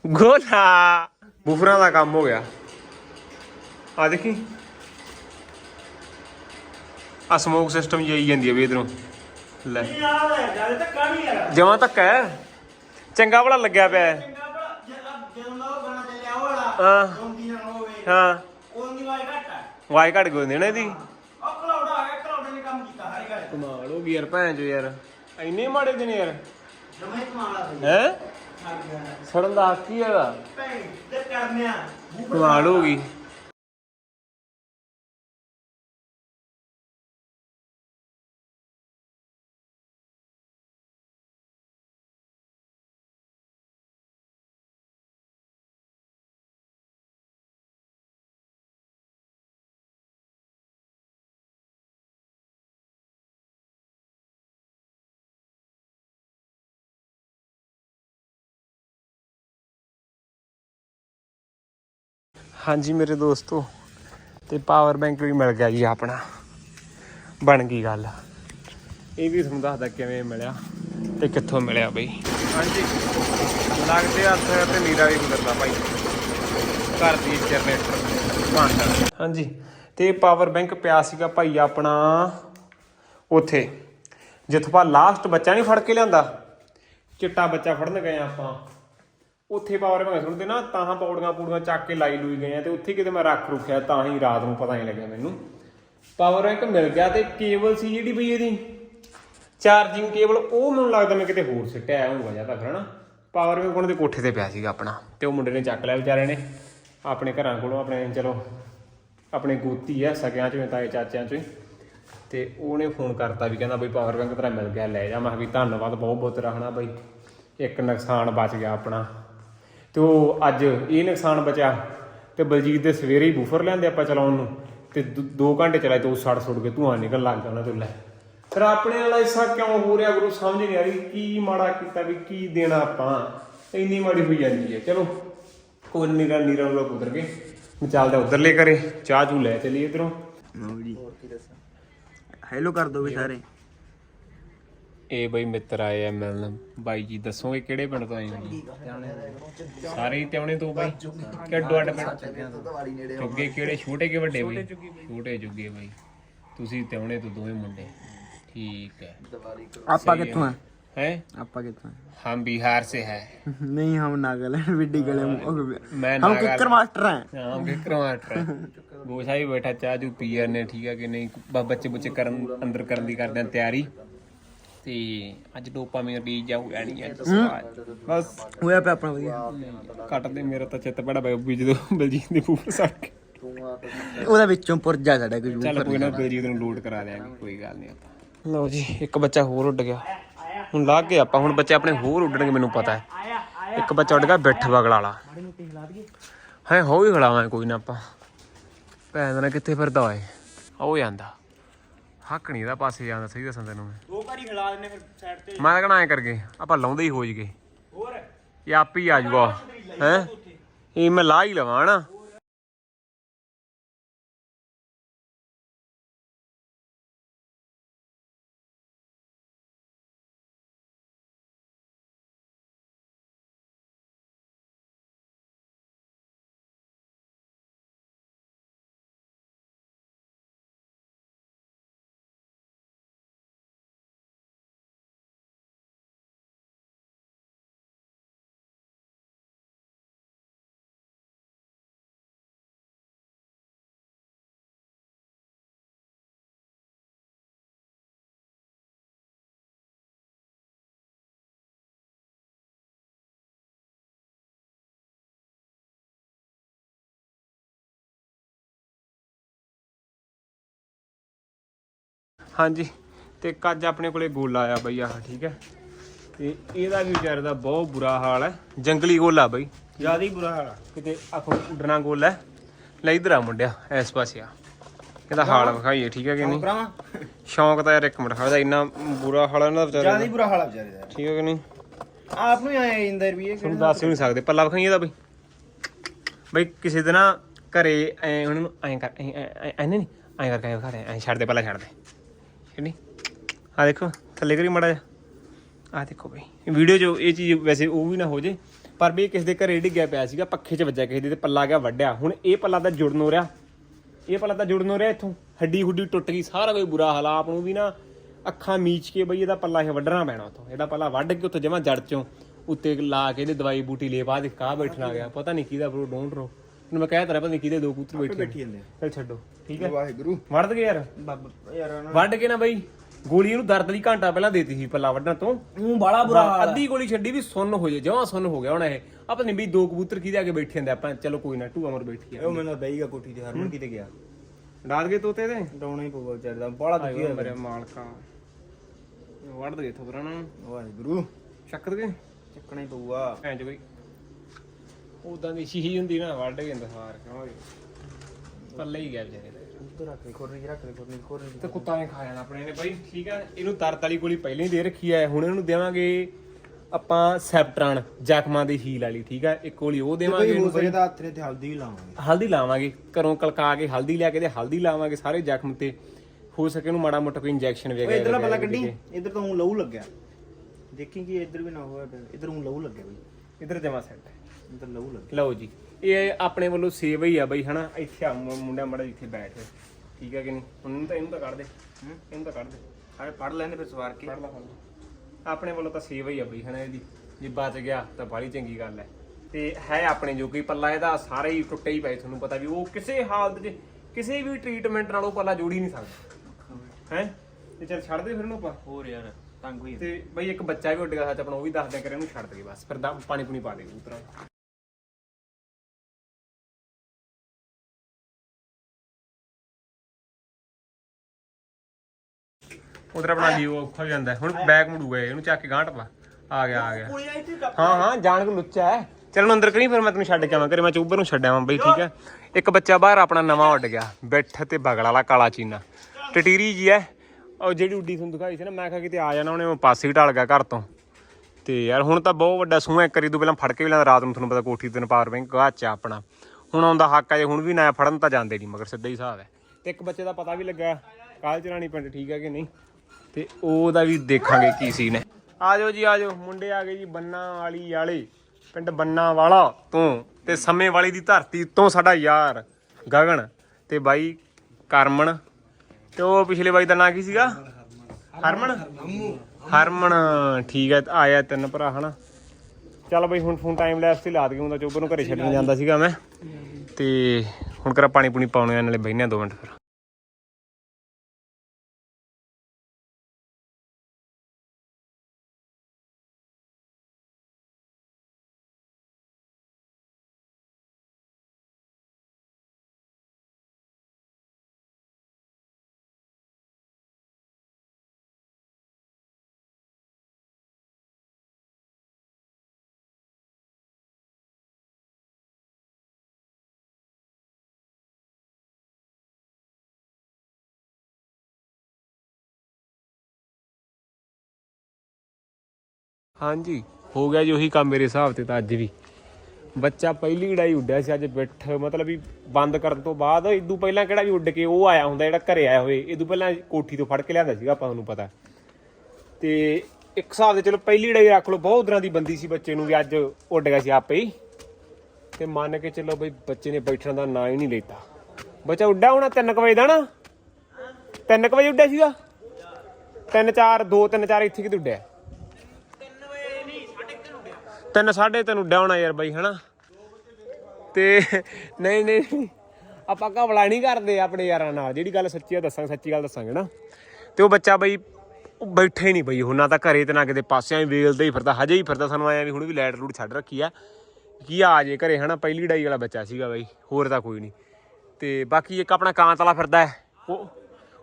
Speaker 1: ਗੋਲਾ ਬੁਫਰਾਂ ਦਾ ਕੰਮ ਹੋ ਗਿਆ। ਆ ਦੇਖੀ। ਆ ਸਮੋਕ ਸਿਸਟਮ ਜਾਈ ਜਾਂਦੀ ਹੈ ਵੀ ਇਧਰੋਂ। ਲੈ।
Speaker 3: ਯਾਰ ਜ਼ਿਆਦਾ ਧੱਕਾ ਨਹੀਂ ਯਾਰ
Speaker 1: ਜਮਾਂ ਤੱਕ ਹੈ। ਚੰਗਾ ਭਲਾ ਲੱਗਿਆ ਪਿਆ ਹੈ।
Speaker 3: ਜਦੋਂ ਦਾ ਉਹ ਗਾਣਾ ਚੱਲਿਆ ਉਹ ਵਾਲਾ
Speaker 1: ਹਾਂ।
Speaker 3: ਦੋਂਦੀ ਨਾ ਹੋਵੇ।
Speaker 1: ਹਾਂ।
Speaker 3: ਉਹਦੀ ਵਾਈ ਘੱਟ ਹੈ
Speaker 1: ਵਾਈ ਘਟ ਗਈ ਹੁੰਦੀ ਨਾ ਇਹਦੀ
Speaker 3: ਉਹ ਕਲਾਉਡ ਆ ਗਿਆ ਕਲਾਉਡ ਨੇ ਕੰਮ ਕੀਤਾ ਹਰ ਗੱਲ
Speaker 1: ਕਮਾਲ ਹੋ ਗਈ ਯਾਰ ਭੈਣ ਚੋ ਯਾਰ। ਇੰਨੇ ਮਾੜੇ ਦਿਨ ਯਾਰ।
Speaker 3: ਜਮੇ ਕਮਾਲਾ ਸੀ
Speaker 1: ਹੈ? ਸੜਨ ਦਾ ਹੱਕ ਹੀ ਹੈਗਾ।
Speaker 3: ਭੈਣ ਤੇ ਕਰਨਿਆ।
Speaker 1: ਕਮਾਲ ਹੋ ਗਈ। ਹਾਂਜੀ ਮੇਰੇ ਦੋਸਤੋ ਤੇ ਪਾਵਰ ਬੈਂਕ ਵੀ ਮਿਲ ਗਿਆ ਜੀ ਆਪਣਾ। ਬਣ ਗਈ ਗੱਲ। ਇਹ ਵੀ ਤੁਹਾਨੂੰ ਦੱਸਦਾ ਕਿਵੇਂ ਮਿਲਿਆ ਤੇ ਕਿੱਥੋਂ ਮਿਲਿਆ ਬਈ। ਹਾਂਜੀ। ਲੱਗਦੇ ਹੱਥ ਤੇ ਨੀਰਾ ਵੀ ਗੁਜ਼ਰਦਾ ਭਾਈ। ਘਰ ਦੀ ਜਨਰੇਟਰ ਭਾਂਡਾ। ਹਾਂਜੀ ਤੇ ਪਾਵਰ ਬੈਂਕ ਪਿਆ ਸੀਗਾ ਭਾਈ ਆਪਣਾ ਉਥੇ। ਜਿੱਥੋਂ ਆਪਾਂ ਲਾਸਟ ਬੱਚਾ ਨਹੀਂ ਫੜ ਕੇ ਲਿਆਂਦਾ ਚਿੱਟਾ ਬੱਚਾ ਫੜਨ ਗਏ ਆਪਾਂ। ਉੱਥੇ ਪਾਵਰ ਬੈਂਕ ਸੁਣਦੇ ਨਾ, ਤਾਂ ਪੌੜੀਆਂ ਪੂੜੀਆਂ ਚੱਕ ਕੇ ਲਾਈ ਲੂਈ ਗਏ ਆ ਤੇ ਉੱਥੇ ਕਿਤੇ ਮੈਂ ਰੱਖ ਰੁਖਿਆ, ਤਾਂ ਹੀ ਰਾਤ ਨੂੰ ਪਤਾ ਨਹੀਂ ਲੱਗਿਆ ਮੈਨੂੰ। ਪਾਵਰ ਬੈਂਕ ਮਿਲ ਗਿਆ ਤੇ ਕੇਬਲ ਸੀ ਜਿਹੜੀ ਬਈ ਇਹਦੀ? ਚਾਰਜਿੰਗ ਕੇਬਲ ਉਹ ਮੈਨੂੰ ਲੱਗਦਾ ਮੈਂ ਕਿਤੇ ਹੋਰ ਸਿੱਟਿਆ ਆਇਆ ਹੋਊਗਾ ਜਾਂ ਤਾਂ ਫਿਰ ਹਨਾ। ਪਾਵਰ ਬੈਂਕ ਉਹਨਾਂ ਦੇ ਕੋਠੇ ਤੇ ਪਿਆ ਸੀਗਾ ਆਪਣਾ, ਤੇ ਉਹ ਮੁੰਡੇ ਨੇ ਚੱਕ ਲਿਆ ਵਿਚਾਰੇ ਨੇ। ਆਪਣੇ ਘਰਾਂ ਕੋਲੋਂ, ਆਪਣੇ ਚਲੋ, ਆਪਣੇ ਗੋਤੀ ਆ ਸਕਿਆਂ ਚੋਂ ਤਾਏ ਚਾਚਿਆਂ ਚੋਂ ਹੀ। ਤੇ ਉਹਨੇ ਫੋਨ ਕਰਤਾ ਵੀ ਕਹਿੰਦਾ ਬਈ ਪਾਵਰ ਬੈਂਕ ਤੇਰਾ ਮਿਲ ਗਿਆ, ਲੈ ਜਾ। ਮੈਂ ਕਿਹਾ ਵੀ ਧੰਨਵਾਦ ਬਹੁਤ ਬਹੁਤ ਰਹਿਣਾ ਬਈ। ਇੱਕ ਨੁਕਸਾਨ ਬਚ ਗਿਆ ਆਪਣਾ। ਤੇ ਉਹ ਅੱਜ ਇਹ ਨੁਕਸਾਨ ਬਚਿਆ ਤੇ ਬਲਜੀਤ ਦੇ ਸਵੇਰੇ ਹੀ ਬੂਫਰ ਲਿਆਂਦੇ ਆਪਾਂ ਚਲਾਉਣ ਨੂੰ ਤੇ 2 ਘੰਟੇ ਚਲਾਏ ਤੇ ਉਹ ਸੜ ਸੁੜ ਕੇ ਧੂਆਂ ਨਿਕਲ ਲੱਗ ਉਹਨਾਂ ਤੋਂ ਲੈ। ਫਿਰ ਆਪਣੇ ਨਾਲ ਐਸਾ ਕਿਉਂ ਹੋ ਰਿਹਾ ਗੁਰੂ ਸਮਝ ਨਹੀਂ ਆ ਰਹੀ ਕੀ ਮਾੜਾ ਕੀਤਾ ਵੀ ਕੀ ਦੇਣਾ ਆਪਾਂ। ਇੰਨੀ ਮਾੜੀ ਹੋਈ ਜਾਂਦੀ ਹੈ। ਚਲੋ ਕੋਈ ਨੀਰਾ ਨੀਰਾ ਲੋਕ ਉਧਰ ਕੇ। ਮੈਂ ਚੱਲਦਾ ਉਧਰਲੇ ਕਰੇ ਚਾਹ ਚੂ ਲੈ ਚਲੀ ਇਧਰੋਂ।
Speaker 3: ਹੈਲੋ ਕਰ ਦੋ ਵੀ ਸਾਰੇ।
Speaker 1: ਇਹ ਬਈ ਮਿੱਤਰ ਆਏ ਆ ਮਿਲਣ। ਬਾਈ ਜੀ ਦੱਸੋਗੇ ਕਿਹੜੇ ਪਿੰਡ ਤੋਂ ਆਏ ਹੋ? ਸਾਰੇ ਹੀ ਤਿਉਣੇ ਤੋਂ ਬਾਈ? ਕਿ ਡੁੱਡ ਪਿੰਡ? ਚੁੱਗੇ ਕਿਹੜੇ? ਛੋਟੇ ਕਿ ਵੱਡੇ ਬਈ? ਛੋਟੇ ਚੁੱਗੇ ਬਾਈ। ਤੁਸੀਂ ਤਿਉਣੇ ਤੋਂ ਦੋਵੇਂ ਮੁੰਡੇ। ਠੀਕ ਹੈ।
Speaker 3: ਆਪਾਂ ਕਿੱਥੋਂ ਆ
Speaker 1: ਹੈ?
Speaker 3: ਆਪਾਂ ਕਿੱਥੋਂ
Speaker 1: ਹਮ ਬਿਹਾਰ ਸੇ
Speaker 3: ਹੈ। ਨਹੀਂ ਹਮ ਨਾਗਾਲੈਂਡ ਵਿੱਡੀ ਗਲੇ
Speaker 1: ਮੈਂ
Speaker 3: ਹਮ
Speaker 1: ਨਾਗਾ
Speaker 3: ਕਿੱਕਰ ਮਾਸਟਰ ਆ
Speaker 1: ਹਾਂ ਵਿਕਰਮਾਟਰ ਗੋਸ਼ਾ ਵੀ ਬੈਠਾ ਚਾਹ ਜੂ ਪੀ ਜਾਂਦੇ ਨੇ ਠੀਕ ਹੈ ਕਿ ਨਹੀਂ? ਬੱਚੇ ਬੁੱਚੇ ਕਰਨ ਅੰਦਰ ਕਰਨ ਦੀ ਕਰਦੇ ਆ ਤਿਆਰੀ। ਤੇ ਅੱਜ ਡੋਪਾਮੀਨ ਰਿਲੀਜ਼ ਜਾਊ ਜਾਣੀ ਹੈ। ਬਸ
Speaker 3: ਹੋਇਆ ਪਿਆ ਆਪਣਾ ਵਧੀਆ।
Speaker 1: ਕੱਟ ਦੇ ਮੇਰਾ ਤਾਂ ਚਿੱਤ ਬੜਾ ਬਈ ਜਦੋਂ ਬਲਜੀਤ ਦੀ ਫੂਫ ਸੜ ਕੇ।
Speaker 3: ਉਹਦੇ ਵਿੱਚੋਂ ਪੁਰਜਾ ਸਾਡਾ ਕੁਝ
Speaker 1: ਚੱਲ ਕੋਈ ਨਾ ਬਲਜੀਤ ਨੂੰ ਲੋਡ ਕਰਾ ਦਿਆਂਗੇ ਕੋਈ ਗੱਲ ਨਹੀਂ ਆਪਾਂ। ਲਓ ਜੀ ਇੱਕ ਬੱਚਾ ਹੋਰ ਉੱਡ ਗਿਆ। ਹੁਣ ਲੱਗ ਗਏ ਆਪਾਂ ਹੁਣ ਬੱਚੇ ਆਪਣੇ ਹੋਰ ਉੱਡਣਗੇ ਮੈਨੂੰ ਪਤਾ ਹੈ। ਇੱਕ ਬੱਚਾ ਉੱਡ ਗਿਆ ਬਿੱਠ ਬਗਲ ਵਾਲਾ। ਹੈ ਹੋ ਹੀ ਖਲਾਵਾਂ ਕੋਈ ਨਾ ਆਪਾਂ। ਭੈਣ ਦਾ ਕਿੱਥੇ ਫਿਰਦਾ ਓਏ? ਉਹ ਜਾਂਦਾ। ਹੱਕ ਨਹੀਂ ਇਹਦਾ ਪਾਸੇ ਜਾਂਦਾ ਸਹੀ ਦੱਸਾਂ ਤੈਨੂੰ ਮੈਂ।
Speaker 3: ਦੋ ਵਾਰੀ ਖਿਲਾ ਦਿੰਨੇ ਫਿਰ ਸਾਈਡ ਤੇ।
Speaker 1: ਮੈਂ ਤਾਂ ਕਹਣਾ ਐ ਕਰਕੇ ਆਪਾਂ ਲਾਉਂਦੇ ਹੀ ਹੋ ਜਗੇ
Speaker 3: ਹੋਰ?
Speaker 1: ਇਹ ਆਪ ਹੀ ਆ ਜਾਊਗਾ ਹੈ ਇਹ ਮੈਂ ਲਾ ਹੀ ਲਵਾਂ ਨਾ ਹਾਂਜੀ ਤੇ ਇੱਕ ਅੱਜ ਆਪਣੇ ਕੋਲੇ ਗੋਲਾ ਆਇਆ ਬਈ ਆਹ ਠੀਕ ਹੈ? ਤੇ ਇਹਦਾ ਵੀ ਵਿਚਾਰੇ ਦਾ ਬਹੁਤ ਬੁਰਾ ਹਾਲ ਹੈ। ਜੰਗਲੀ ਗੋਲਾ ਬਈ।
Speaker 3: ਜ਼ਿਆਦਾ ਹੀ ਬੁਰਾ ਹਾਲ
Speaker 1: ਕਿਤੇ ਆਖੋ ਉੱਡਣਾ ਗੋਲਾ ਹੈ। ਲੈ ਇਧਰ ਆ ਮੁੰਡਿਆ ਇਸ ਪਾਸੇ ਆ। ਇਹਦਾ ਹਾਲ ਵਿਖਾਈਏ ਠੀਕ ਹੈ ਕਿ ਨਹੀਂ? ਸ਼ੌਂਕ ਤਾਂ ਯਾਰ ਇੱਕ ਮਿੰਟ ਖੜਦਾ ਇੰਨਾ ਬੁਰਾ ਹਾਲ ਹੈ ਇਹਨਾਂ ਦਾ
Speaker 3: ਜ਼ਿਆਦਾ
Speaker 1: ਵਿਚਾਰੇ
Speaker 3: ਹੀ
Speaker 1: ਦਾ
Speaker 3: ਬੁਰਾ ਹਾਲ ਵਿਚਾਰੇ ਦਾ।
Speaker 1: ਠੀਕ ਹੈ ਕਿ ਨਹੀਂ?
Speaker 3: ਆਪ ਨੂੰ ਹੀ ਆਇਆ ਇੰਦਰ ਵੀ ਇਹ
Speaker 1: ਤੁਹਾਨੂੰ ਦੱਸ ਨਹੀਂ ਸਕਦੇ ਪੱਲਾ ਵਿਖਾਈਏ ਇਹਦਾ ਬਈ। ਬਈ ਕਿਸੇ ਦਿਨ ਘਰੇ ਐ ਉਹਨਾਂ ਨੂੰ ਐਂ ਕਰ ਐਂ ਨਹੀਂ ਐਂ ਕਰਕੇ ਵਿਖਾ ਦੇ ਐਂ ਛੱਡ ਦੇ ਪਹਿਲਾਂ ਛੱਡ ਦੇ। ਕਿੰਨੀ ਆ ਦੇਖੋ, ਥੱਲੇ ਕਰੀ ਮੜਾ ਜਾ ਆ ਦੇਖੋ ਬਈ ਵੀਡੀਓ 'ਚ ਇਹ ਚੀਜ਼ ਵੈਸੇ ਉਹ ਵੀ ਨਾ ਹੋ ਜੇ, ਪਰ ਵੀ ਕਿਸੇ ਦੇ ਘਰੇ ਡਿੱਗਿਆ ਪਿਆ ਸੀਗਾ, ਪੱਖੇ 'ਚ ਵੱਜਿਆ ਕਿਸੇ ਦੇ ਤੇ ਪੱਲਾ ਗਿਆ ਵੱਡਿਆ ਹੁਣ ਇਹ ਪੱਲਾ ਤਾਂ ਜੁੜਨ ਹੋ ਰਿਹਾ। ਇਹ ਪੱਲਾ ਤਾਂ ਜੁੜਨ ਹੋ ਰਿਹਾ ਇੱਥੋਂ। ਹੱਡੀ ਹੁੱਡੀ ਟੁੱਟ ਗਈ, ਸਾਰਾ ਕੋਈ ਬੁਰਾ ਹਾਲ ਆਪ ਨੂੰ ਵੀ ਨਾ ਅੱਖਾਂ ਮੀਚ ਕੇ ਬਈ ਇਹਦਾ ਪੱਲਾ ਇਹ ਵੱਢਣਾ ਪੈਣਾ ਉੱਥੋਂ। ਇਹਦਾ ਪੱਲਾ ਵੱਢ ਕੇ ਉੱਥੇ ਜਮਾ ਜੜ ਚੋਂ, ਉੱਤੇ ਲਾ ਕੇ ਇਹਦੇ ਦਵਾਈ ਬੂਟੀ ਲੈ, ਬਾਅਦ ਕਾ ਬੈਠਣਾ ਗਿਆ, ਪਤਾ ਨਹੀਂ ਕਿਹਦਾ ਬਰੋ ਡੋਂਟ ਰੋ ਹੁਣ ਮੈਂ ਕਹਿ ਤਾ ਰਿਹਾ ਪਤਾ ਨਹੀਂ ਕਿਹਦੇ ਦੋ ਕੂਤਰ ਬੈਠੇ
Speaker 3: ਬੈਠੀ ਜਾਂਦੇ
Speaker 1: ਚਲ ਛੱਡੋ ਠੀਕ ਹੈ?
Speaker 3: ਵਾਹਿਗੁਰੂ।
Speaker 1: ਵੱਢ ਗਏ ਯਾਰ।
Speaker 3: ਬਾਬਾ ਯਾਰ ਨਾ
Speaker 1: ਵੱਢ ਕੇ ਨਾ ਬਈ ਗੋਲੀ ਇਹਨੂੰ ਦਰਦ ਲਈ ਘੰਟਾ ਪਹਿਲਾਂ ਦੇਤੀ ਸੀ ਪੱਲਾ ਵੱਢਣ ਤੋਂ।
Speaker 3: ਉਹ ਬੜਾ ਬੁਰਾ ਹਾਲ
Speaker 1: ਅੱਧੀ ਗੋਲੀ ਛੱਡੀ ਵੀ ਸੁੰਨ ਹੋ ਜੇ ਜਮਾਂ ਸੁੰਨ ਹੋ ਗਿਆ ਹੁਣ ਇਹ। ਆਪਾਂ ਨਹੀਂ ਵੀ ਦੋ ਕਬੂਤਰ ਕਿਹਦੇ ਅੱਗੇ ਬੈਠੇ ਹੁੰਦੇ ਆਪਾਂ ਚਲੋ ਕੋਈ ਨਾ ਟੂ ਅਮਰ ਬੈਠੀ ਆ
Speaker 3: ਉਹ ਮੈਨੂੰ ਬਈਗਾ ਕੋਠੀ ਤੇ ਹਰਮਨ ਕਿਤੇ ਗਿਆ?
Speaker 1: ਡਾਲ ਗਏ ਤੋਤੇ ਦੇ
Speaker 3: ਡਾਉਣਾ ਹੀ ਪਊਗਾ ਵਿਚਾਰੇ ਦਾ ਬੜਾ ਦੁਖੀ ਹੋਇਆ
Speaker 1: ਮੇਰੇ ਮਾਲਕਾ। ਵੱਢ ਦੇ ਇਥੋਂ ਪਰਾਂ ਨੂੰ।
Speaker 3: ਵਾਹਿਗੁਰੂ।
Speaker 1: ਸ਼ੱਕਰ ਦੇ।
Speaker 3: ਚੱਕਣਾ ਹੀ ਪਊਗਾ।
Speaker 1: ਐਂ ਚ ਕੋਈ ਉਦਾਂ ਦੀ ਸ਼ੀਹੀ ਹੁੰਦੀ ਨਾ ਵੱਢ ਕੇ ਅੰਦਰ ਹਾਰ ਕਿਉਂ ਪੱਲੇ ਹੀ ਗਿਆ ਵਿਚਾਰੇ। ਦਾ।
Speaker 3: ਉੱਧਰ ਰੱਖ ਦੇ ਖੋਰਨੀ ਰੱਖ ਦੇ ਖੋਰਨੀ ਖੋਰਨੀ
Speaker 1: ਤੇ ਕੁੱਤਾ ਨੇ ਖਾ ਜਾਣਾ ਆਪਣੇ ਨੇ ਬਾਈ। ਠੀਕ ਹੈ ਇਹਨੂੰ ਦਰਦ ਵਾਲੀ ਗੋਲੀ ਪਹਿਲਾਂ ਹੀ ਦੇ ਰੱਖੀ ਹੈ ਹੁਣ ਇਹਨੂੰ ਦੇਵਾਂਗੇ ਆਪਾਂ ਸੈਪਟਰਾਨ ਜ਼ਖਮਾਂ ਦੀ ਹੀਲ ਵਾਲੀ ਠੀਕ ਹੈ ਇੱਕ ਗੋਲੀ ਉਹ ਦੇਵਾਂਗੇ
Speaker 3: ਹੋ
Speaker 1: ਇਹਨੂੰ
Speaker 3: ਸਕੇ ਤਾਂ ਹੱਥ ਨੇ ਤੇ ਹਲਦੀ ਵੀ ਲਾਵਾਂਗੇ।
Speaker 1: ਹਲਦੀ ਲਾਵਾਂਗੇ ਘਰੋਂ ਕਲਕਾ ਕੇ ਹਲਦੀ ਲਿਆ ਕੇ ਤੇ ਹਲਦੀ ਲਾਵਾਂਗੇ ਸਾਰੇ ਜ਼ਖਮ ਤੇ। ਹੋ ਸਕੇ ਉਹਨੂੰ ਮਾੜਾ ਮੋਟਾ ਕੋਈ ਇੰਜੈਕਸ਼ਨ
Speaker 3: ਓਏ
Speaker 1: ਵਗੈਰਾ
Speaker 3: ਇਧਰਲਾ ਪਹਿਲਾਂ ਕੱਢੀ ਇਧਰ ਤਾਂ ਉਹ ਲਹੂ ਲੱਗਿਆ। ਦੇਖੀ ਕਿ ਇਧਰ ਵੀ ਨਾ ਹੋਇਆ ਇਧਰ ਉਹ ਲਹੂ ਲੱਗਿਆ ਬਈ।
Speaker 1: ਇਧਰ ਜਮਾ ਸੈੱਟ
Speaker 3: ਇਧਰ ਲਹੂ
Speaker 1: ਲਓ ਜੀ ਇਹ ਆਪਣੇ ਵੱਲੋਂ ਸੇਵ ਹੀ ਆ ਬਈ ਹਨਾ? ਇੱਥੇ ਆ ਮੁ- ਮੁੰਡਾ ਮੜਾ ਇੱਥੇ ਬੈਠ ਠੀਕ ਹੈ ਕਿ ਨਹੀਂ? ਹੁਣ ਤਾਂ ਇਹਨੂੰ ਤਾਂ ਕੱਢ ਦੇ। ਇਹਨੂੰ ਤਾਂ ਕੱਢ ਦੇ।
Speaker 3: ਹਾਏ ਪੜ ਲੈਂਦੇ ਫਿਰ ਸਵਾਰ ਕੇ।
Speaker 1: ਕੱਢ ਲਾ। ਆਪਣੇ ਵੱਲੋਂ ਤਾਂ ਸੇਵ ਹੀ ਆ ਬਈ ਹਨਾ ਇਹਦੀ? ਜੇ ਬਚ ਗਿਆ ਤਾਂ ਬੜੀ ਚੰਗੀ ਗੱਲ ਹੈ। ਤੇ ਹੈ ਆਪਣੇ ਜੋ ਕੋਈ ਪੱਲਾ ਇਹਦਾ ਸਾਰੇ ਹੀ ਟੁੱਟੇ ਹੀ ਪਏ ਤੁਹਾਨੂੰ ਪਤਾ ਵੀ ਉਹ ਕਿਸੇ ਹਾਲਤ 'ਚ ਕਿਸੇ ਵੀ ਟ੍ਰੀਟਮੈਂਟ ਨਾਲ ਉਹ ਪੱਲਾ ਜੋੜੀ ਨਹੀਂ ਸਕਦਾ। ਹੈ? ਤੇ ਚੱਲ ਛੱਡ ਦੇ ਫਿਰ ਉਹਨੂੰ ਆਪਾਂ।
Speaker 3: ਹੋਰ ਯਾਰ ਤੰਗ ਹੋਈ
Speaker 1: ਤੇ ਬਈ ਇੱਕ ਬੱਚਾ ਵੀ ਉੱਡ ਗਿਆ ਸੱਚ ਆਪਣਾ ਉਹ ਵੀ ਦੱਸ ਦਿਆ ਕਰੇ ਉਹਨੂੰ ਛੱਡ ਦੇ ਬਸ। ਫਿਰ ਦਾ- ਪਾਣੀ ਪੂਣੀ ਪਾ ਦੇ ਉਤਰਾ। ਉਧਰ ਆਪਣਾ ਜੀਵ ਔਖਾ ਹੋ ਜਾਂਦਾ ਹੈ। ਹੁਣ ਬੈਕ ਮੁੜੂਗਾ ਇਹ, ਇਹਨੂੰ ਚੱਕ ਕੇ ਗਾਂਟ ਪਾ ਆ ਗਿਆ ਆ ਗਿਆ। ਹਾਂ ਹਾਂ ਜਾਣ ਕੇ ਲੁੱਚਾ ਹੈ। ਚੱਲ ਨੂੰ ਅੰਦਰ ਕਰੀ ਫਿਰ ਮੈਂ ਤੈਨੂੰ ਛੱਡ ਕੇ ਆਵਾਂ। ਕਰੇ ਮੈਂ ਚੂਬਰ ਨੂੰ ਛੱਡਿਆ ਆਵਾਂ ਬਈ ਠੀਕ ਹੈ। ਇੱਕ ਬੱਚਾ ਬਾਹਰ ਆਪਣਾ ਨਵਾਂ ਉੱਡ ਗਿਆ। ਬਿੱਠ ਤੇ ਬਗਲ ਵਾਲਾ ਕਾਲਾ ਚੀਨਾ। ਟਟੀਰੀ ਜੀ ਹੈ। ਉਹ ਜਿਹੜੀ ਉੱਡੀ ਤੁਹਾਨੂੰ ਦਿਖਾਈ ਸੀ ਨਾ ਮੈਂ ਕਿਹਾ ਕਿਤੇ ਆ ਜਾਣਾ ਉਹਨੇ ਉਹ ਪਾਸੇ ਹੀ ਢਲ ਗਿਆ ਘਰ ਤੋਂ। ਤੇ ਯਾਰ ਹੁਣ ਤਾਂ ਬਹੁਤ ਵੱਡਾ ਸੂਹਾ ਇੱਕ ਵਾਰੀ ਤੋਂ ਪਹਿਲਾਂ ਫੜ ਕੇ ਵੀ ਲੈਂਦਾ ਰਾਤ ਨੂੰ ਤੁਹਾਨੂੰ ਪਤਾ ਕੋਠੀ ਤੇ ਪਾਵਰ ਬੈਂਕ ਗਾਚ ਆ ਆਪਣਾ। ਹੁਣ ਆਉਂਦਾ ਹੱਕ ਆ ਜੇ ਹੁਣ ਵੀ ਨਾ ਫੜਨ ਤਾਂ ਜਾਂਦੇ ਨਹੀਂ ਮਗਰ ਸਿੱਧਾ ਹੀ ਹਿਸਾਬ ਹੈ। ਤੇ ਇੱਕ ਬੱਚੇ ਦਾ ਪਤਾ ਵੀ ਲੱਗਾ ਕਾਲ ਚਰਾਣੀ ਪਿੰਡ ਠੀਕ ਹੈ ਕਿ ਨਹੀਂ? ਤੇ ਉਹਦਾ ਵੀ ਦੇਖਾਂਗੇ ਕੀ ਸੀਨ ਹੈ। ਆ ਜਾਓ ਜੀ ਆ ਜਾਓ ਮੁੰਡੇ ਆ ਗਏ ਜੀ, ਬੰਨਾ ਵਾਲੀ ਵਾਲੇ। ਪਿੰਡ ਬੰਨਾ ਵਾਲਾ ਤੋਂ ਤੇ ਸਮੇਂ ਵਾਲੀ ਦੀ ਧਰਤੀ ਤੋਂ ਸਾਡਾ ਯਾਰ ਗਗਨ ਤੇ ਬਾਈ ਕਰਮਨ ਤੇ ਉਹ ਪਿਛਲੇ ਬਾਈ ਦਾ ਨਾਂ ਕੀ ਸੀਗਾ? ਹਰਮਨ? ਹਰਮਨ, ਠੀਕ ਹੈ, ਆਇਆ ਤਿੰਨ ਭਰਾ, ਹਨਾ। ਚੱਲ ਬਈ, ਹੁਣ ਫੋਨ ਟਾਈਮ ਲੈਸ ਤੇ ਲਾ ਦਈਏ ਹੁੰਦਾ ਚੋਬਰ ਨੂੰ ਘਰੇ ਛੱਡਣ ਜਾਂਦਾ ਸੀਗਾ ਮੈਂ। ਤੇ ਹੁਣ ਕਰਾ ਪਾਣੀ ਪੂਣੀ ਪਾਉਣੇ ਆ, ਨਾਲੇ ਬਹਿਨੇ ਆ ਦੋ ਮਿੰਟ ਫਿਰ। ਹਾਂਜੀ, ਹੋ ਗਿਆ ਜੀ ਉਹੀ ਕੰਮ ਮੇਰੇ ਹਿਸਾਬ ਤੇ ਤਾਂ ਅੱਜ ਵੀ। ਬੱਚਾ ਪਹਿਲੀ ਲੜਾਈ ਉੱਡਿਆ ਸੀ ਅੱਜ ਬਿੱਠ ਮਤਲਬ ਵੀ ਬੰਦ ਕਰਨ ਤੋਂ ਬਾਅਦ ਇਦੋਂ ਪਹਿਲਾਂ ਕਿਹੜਾ ਵੀ ਉੱਡ ਕੇ ਉਹ ਆਇਆ ਹੁੰਦਾ ਜਿਹੜਾ ਘਰੇ ਆਇਆ ਹੋਏ ਇਦੋਂ ਪਹਿਲਾਂ ਕੋਠੀ ਤੋਂ ਫੜ ਕੇ ਲਿਆਂਦਾ ਸੀਗਾ ਆਪਾਂ ਨੂੰ ਪਤਾ। ਤੇ ਇੱਕ ਹਿਸਾਬ ਦੇ ਚਲੋ ਪਹਿਲੀ ਲੜਾਈ ਰੱਖ ਲਓ, ਬਹੁਤ ਤਰ੍ਹਾਂ ਦੀ ਬੰਦੀ ਸੀ ਬੱਚੇ ਨੂੰ ਵੀ ਅੱਜ ਉੱਡ ਗਿਆ ਸੀ ਆਪੇ ਹੀ। ਤੇ ਮੰਨ ਕੇ ਚਲੋ ਬਈ ਬੱਚੇ ਨੇ ਬੈਠਣ ਦਾ ਨਾਂ ਹੀ ਨਹੀਂ ਲੈਤਾ। ਬੱਚਾ ਉੱਡਿਆ ਹੋਣਾ 3 ਵਜੇ ਦਾ ਨਾ? 3 ਵਜੇ ਉੱਡਿਆ ਸੀਗਾ? 3 4 2 3 4 ਇੱਥੇ ਕਿਤੇ ਉੱਡਿਆ। ਤਿੰਨ ਸਾਢੇ ਤੈਨੂੰ ਉੱਡਿਆ ਹੋਣਾ ਯਾਰ ਬਾਈ, ਹਨਾ? ਤੇ ਨਹੀਂ ਨਹੀਂ ਆਪਾਂ ਘਬਲਾ ਨਹੀਂ ਕਰਦੇ ਆਪਣੇ ਯਾਰਾਂ ਨਾਲ। ਜਿਹੜੀ ਗੱਲ ਸੱਚੀ ਆ, ਦੱਸਾਂਗੇ, ਸੱਚੀ ਗੱਲ ਦੱਸਾਂਗੇ ਨਾ ਤੇ ਉਹ ਬੱਚਾ ਬਈ, ਉਹ ਬੈਠੇ ਨਹੀਂ ਬਈ ਹੁਣ ਨਾ ਤਾਂ ਘਰੇ ਤੇ ਨਾ ਕਿਤੇ ਪਾਸਿਆਂ ਹੀ ਵੇਲਦਾ ਹੀ ਫਿਰਦਾ। ਹਜੇ ਹੀ ਫਿਰਦਾ। ਸਾਨੂੰ ਆਇਆ ਵੀ ਹੁਣ ਵੀ ਲਾਈਟ ਲੂਟ ਛੱਡ ਰੱਖੀ ਆ। ਕੀ ਆ ਜੇ ਘਰੇ, ਹਨਾ? ਪਹਿਲੀ ਡਾਈ ਵਾਲਾ ਬੱਚਾ ਸੀਗਾ ਬਈ। ਹੋਰ ਤਾਂ ਕੋਈ ਨਹੀਂ। ਤੇ ਬਾਕੀ ਇੱਕ ਆਪਣਾ ਕਾਂਤ ਵਾਲਾ ਫਿਰਦਾ ਹੈ। ਉਹ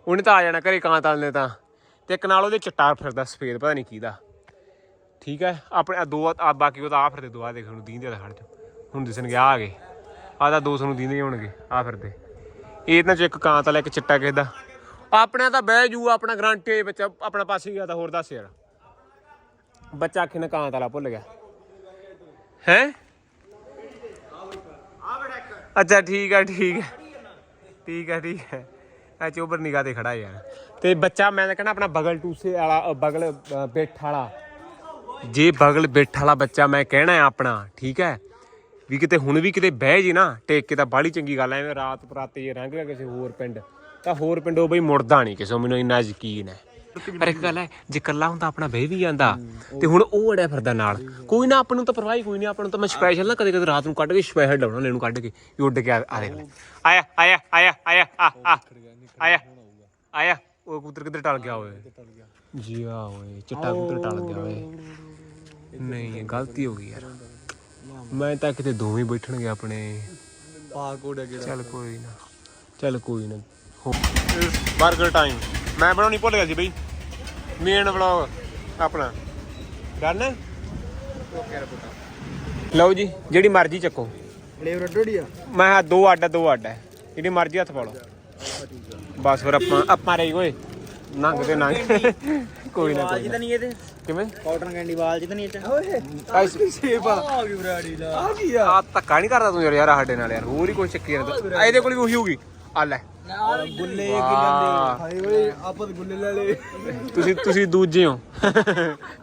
Speaker 1: ਉਹਨੇ ਤਾਂ ਆ ਜਾਣਾ ਘਰੇ ਕਾਂਤ ਵਾਲੇ ਨੇ ਤਾਂ। ਤੇ ਇੱਕ ਨਾਲ ਉਹਦੇ ਚਿੱਟਾ ਫਿਰਦਾ ਸਫੇਦ, ਪਤਾ ਨਹੀਂ ਕਿਹਦਾ ਠੀਕ ਹੈ? ਆਪਣੇ ਆਹ ਦੋ ਆ ਬਾਕੀ ਉਹ ਤਾਂ ਆ ਫਿਰਦੇ ਦੋ ਆ ਦੇਖ ਨੂੰ ਦੀਂਦੇ ਦਾ ਚ ਹੁਣ ਦਿਸਣਗੇ ਆ ਗਏ। ਆ ਤਾਂ ਦੋ ਸਾਨੂੰ ਦੀਂਦੇ ਹੋਣਗੇ ਆ ਫਿਰਦੇ। ਇਹ ਇਹਨਾਂ ਚ ਇੱਕ ਕਾਂਤ ਵਾਲਾ ਇੱਕ ਚਿੱਟਾ ਕਿਸੇ ਦਾ। ਆਪਣਾ ਤਾਂ ਬਹਿ ਜੂ ਆਪਣਾ ਗਰੰਟੀ ਬੱਚਾ ਆਪਣਾ ਪਾਸੇ ਗਿਆ ਤਾਂ ਹੋਰ ਦੱਸ ਯਾਰ। ਬੱਚਾ ਆਖੇ ਨਾ ਕਾਂਤ ਵਾਲਾ ਭੁੱਲ ਗਿਆ। ਹੈ? ਅੱਛਾ ਠੀਕ ਹੈ ਠੀਕ ਹੈ। ਠੀਕ ਹੈ ਠੀਕ ਹੈ। ਆ ਚੋਬਰ ਨਿਗਾਹ ਤੇ ਖੜਾ ਯਾਰ। ਤੇ ਬੱਚਾ ਮੈਂ ਤਾਂ ਕਹਿੰਦਾ ਆਪਣਾ ਬਗਲ ਟੂਸੇ ਵਾਲਾ ਬਗਲ ਅ, ਵਾਲਾ। ਜੇ ਬਗਲ ਬੈਠ ਵਾਲਾ ਬੱਚਾ ਮੈਂ ਕਹਿਣਾ ਆਪਣਾ ਠੀਕ ਹੈ? ਵੀ ਕਿਤੇ ਹੁਣ ਵੀ ਕਿਤੇ ਬਹਿ ਜੇ ਨਾ ਟੇਕ ਕੇ ਤਾਂ ਬਾਹਲੀ ਚੰਗੀ ਗੱਲ ਐ ਐਵੇਂ ਰਾਤ ਪਰਾਤੇ ਜੇ ਲੰਘ ਗਿਆ ਕਿਸੇ ਹੋਰ ਪਿੰਡ ਤਾਂ ਹੋਰ ਪਿੰਡੋਂ ਬਈ ਮੁੜਦਾ ਨਹੀਂ ਕਿਸੇ ਨੂੰ, ਮੈਨੂੰ ਇੰਨਾ ਯਕੀਨ ਹੈ। ਪਰ ਇੱਕ ਗੱਲ ਹੈ ਜੇ ਇਕੱਲਾ ਹੁੰਦਾ ਆਪਣਾ ਬਹਿ ਵੀ ਜਾਂਦਾ ਤੇ ਹੁਣ ਉਹ ਅੜਿਆ ਫਿਰਦਾ ਨਾਲ। ਕੋਈ ਨਾ ਆਪਾਂ ਨੂੰ ਤਾਂ ਪਰਵਾਹ ਕੋਈ ਨਹੀਂ ਆਪਾਂ ਨੂੰ ਤਾਂ ਮੈਂ ਸਪੈਸ਼ਲ ਨਾ ਕਦੇ ਕਦੇ ਰਾਤ ਨੂੰ ਕੱਢ ਕੇ ਸਪੈਸ਼ਲ ਡਾਉਣਾ ਲੈਨੂੰ ਕੱਢ ਕੇ ਵੀ ਉੱਡ ਕੇ ਆ ਦੇਖ ਲੈ। ਆਇਆ ਆਇਆ ਆਇਆ ਆਇਆ ਆਇਆ ਆਇਆ ਉਹ ਕਬੂਤਰ ਕਿੱਧਰ ਟਲ ਗਿਆ ਓਏ? ਜੀ ਆ ਓਏ ਚਿੱਟਾ ਕਬੂਤਰ ਟਲ ਗਿਆ ਓਏ। ਨਹੀਂ ਇਹ ਗਲਤੀ ਹੋ ਗਈ ਯਾਰ। ਮੈਂ ਤਾਂ ਕਿਤੇ ਦੋਵੇਂ ਬੈਠਣਗੇ ਆਪਣੇ।
Speaker 3: ਪਾ ਗਿਆ
Speaker 1: ਚੱਲ ਕੋਈ ਨਾ। ਚੱਲ ਕੋਈ ਨਾ। ਬਰਗਰ ਟਾਈਮ ਮੈਂ ਬਣਾਉਣੀ ਭੁੱਲ ਗਿਆ ਸੀ ਬਈ। ਮੇਨ ਵਲੌਗ ਆਪਣਾ। ਡਨ ਹੈ ਲਓ ਜੀ ਜਿਹੜੀ ਮਰਜ਼ੀ ਚੱਕੋ।
Speaker 3: ਫਲੇਵਰ ਡੋੜੀ ਆ?
Speaker 1: ਮੈਂ ਕਿਹਾ ਦੋ ਅੱਡ ਦੋ ਅੱਡ ਹੈ ਜਿਹੜੀ ਮਰਜ਼ੀ ਹੱਥ ਪਾ ਲਓ ਬਸ ਫਿਰ ਆਪਾਂ ਆਪਾਂ ਰਹੀ ਓਏ। ਨੰਗ ਤੇ ਨੰਗ। ਕੋਈ ਨਾ ਕੋਈ ਨਾ।
Speaker 3: ਨਹੀਂ ਇਹਦੇ?
Speaker 1: ਕਿਵੇਂ?
Speaker 3: ਕਾਟਨ ਕੈਂਡੀ ਵਾਲ ਜਿੱਦ ਨਹੀਂ ਇਹ ਓਏ
Speaker 1: ਆਈਸ
Speaker 3: ਸੇਬ ਆ? ਗਈ ਬਰਾੜੀ ਦਾ। ਆ ਕੀ
Speaker 1: ਆ? ਧੱਕਾ ਨਹੀਂ ਕਰਦਾ ਤੂੰ ਯਾਰ ਯਾਰ ਸਾਡੇ ਨਾਲ ਯਾਰ ਹੋਰ ਹੀ ਕੋਈ ਚੱਕੀ ਜਾਂਦਾ। ਇਹਦੇ ਕੋਲ ਵੀ ਉਹੀ ਹੋਊਗੀ। ਆ ਲੈ।
Speaker 3: ਗੁੱਲੇ
Speaker 1: ਵਾਹ।
Speaker 3: ਹਾਏ ਓਏ ਆਪਾਂ ਤਾਂ ਗੁੱਲੇ ਲੈ ਲਏ।
Speaker 1: ਤੁਸੀਂ ਤੁਸੀਂ ਦੂਜੇ ਹੋ।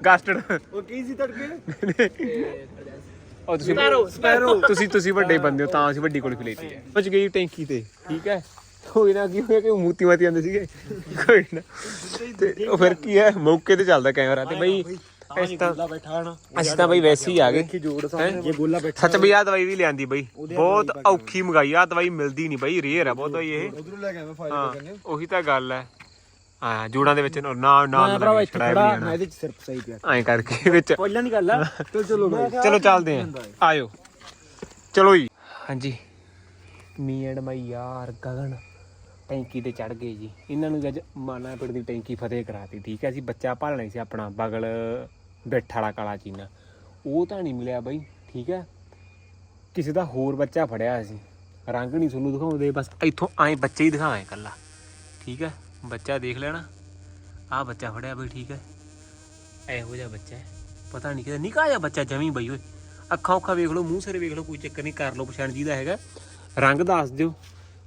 Speaker 1: ਗਾਸਟਡ
Speaker 3: ਉਹ ਕੀ ਸੀ ਤੜਕੇ?
Speaker 1: ਉਹ ਤੁਸੀਂ
Speaker 3: ਸਪੈਰੋ
Speaker 1: ਤੁਸੀਂ ਤੁਸੀਂ ਵੱਡੇ ਬੰਦੇ ਹੋ ਤਾਂ ਅਸੀਂ ਵੱਡੀ ਕੋਲ ਖਲੇਤੀ ਹੈ। ਪਹੁੰਚ ਗਈ ਟੈਂਕੀ ਤੇ ਠੀਕ ਹੈ? ਕੋਈ ਨਾ ਕੀ ਹੋਇਆ ਕਿ ਮੂਤੀ ਮਾਤੀ ਆਂਦੇ ਸੀਗੇ? ਕੋਈ ਨਾ। ਤੇ ਉਹ ਫਿਰ ਕੀ ਹੈ ਮੌਕੇ ਤੇ ਚੱਲਦਾ ਕੈਮਰਾ ਤੇ ਬਈ ਇਸ ਤਾਂ ਅਸੀਂ ਤਾਂ ਬਈ ਵੈਸੇ ਹੀ ਆ ਗਏ।
Speaker 3: ਕੀ ਜੋੜ
Speaker 1: ਹੈਂ?
Speaker 3: ਸਾਹਮਣੇ ਇਹ ਗੋਲਾ ਬੈਠਾ
Speaker 1: ਸੱਚ ਬਈ ਆ ਦਵਾਈ ਵੀ ਲਿਆਂਦੀ ਬਈ। ਬਹੁਤ ਔਖੀ ਮੰਗਾਈ ਆ ਦਵਾਈ ਮਿਲਦੀ ਨਹੀਂ ਬਈ ਰੇਅਰ ਆ ਬਹੁਤ ਇਹ।
Speaker 3: ਉਧਰੋਂ ਲੈ ਕੇ ਆਵਾਂ ਫਾਇਲ
Speaker 1: ਹਾਂ ਉਹੀ ਤਾਂ ਗੱਲ ਹੈ। ਹਾਂ ਜੋੜਾਂ ਦੇ ਵਿੱਚ ਨਾ ਨਾ
Speaker 3: ਇੱਥੇ ਖੜਾ ਮੈਂ ਇਹਦੇ ਚ ਸਿਰਫ ਸਹੀ ਪਿਆ।
Speaker 1: ਐਂ ਕਰਕੇ ਵਿੱਚ
Speaker 3: ਪਹਿਲਾਂ ਦੀ ਗੱਲ ਆ। ਚਲੋ ਚਲੋ
Speaker 1: ਚਲੋ ਚੱਲਦੇ ਆਂ ਆਇਓ। ਚਲੋ ਜੀ। ਹਾਂਜੀ। ਮੀ ਐਂਡ ਮਾਈ ਯਾਰ ਗਗਨ। ਟੈਂਕੀ ਤੇ ਚੜ ਗਏ ਜੀ। ਇਹਨਾਂ ਨੂੰ ਅੱਜ ਮਾਨਾ ਪਿੰਡ ਦੀ ਟੈਂਕੀ ਫਤਿਹ ਕਰਾਤੀ, ਠੀਕ ਹੈ ਅਸੀਂ ਬੱਚਾ ਭਾਲਣਾ ਸੀ ਆਪਣਾ, ਬਗਲ ਬੈਠ ਵਾਲਾ ਕਾਲਾ ਚੀਨਾ। ਉਹ ਤਾਂ ਨਹੀਂ ਮਿਲਿਆ ਬਈ, ਠੀਕ ਹੈ। ਕਿਸੇ ਦਾ ਹੋਰ ਬੱਚਾ ਫੜਿਆ ਸੀ। ਰੰਗ ਨਹੀਂ ਤੁਹਾਨੂੰ ਦਿਖਾਉਂਦੇ, ਬਸ ਇੱਥੋਂ ਐਂ ਬੱਚੇ ਹੀ ਦਿਖਾਵਾਂ ਇਕੱਲਾ। ਠੀਕ ਹੈ, ਬੱਚਾ ਦੇਖ ਲੈਣਾ। ਆਹ ਬੱਚਾ ਫੜਿਆ ਬਈ, ਠੀਕ ਹੈ। ਇਹੋ ਜਿਹਾ ਬੱਚਾ ਹੈ। ਪਤਾ ਨਹੀਂ ਕਿਹਦਾ, ਨਿੱਕਾ ਜਿਹਾ ਬੱਚਾ ਜਮੀ ਬਈ ਓਏ। ਅੱਖਾਂ ਉੱਖਾਂ ਵੇਖ ਲਓ, ਮੂੰਹ ਸਿਰ ਵੇਖ ਲਓ, ਕੋਈ ਚੱਕਰ ਨਹੀਂ, ਕਰ ਲਓ, ਪਛਾਣ ਜਿਹਦਾ ਹੈਗਾ। ਰੰਗ ਦੱਸ ਦਿਓ।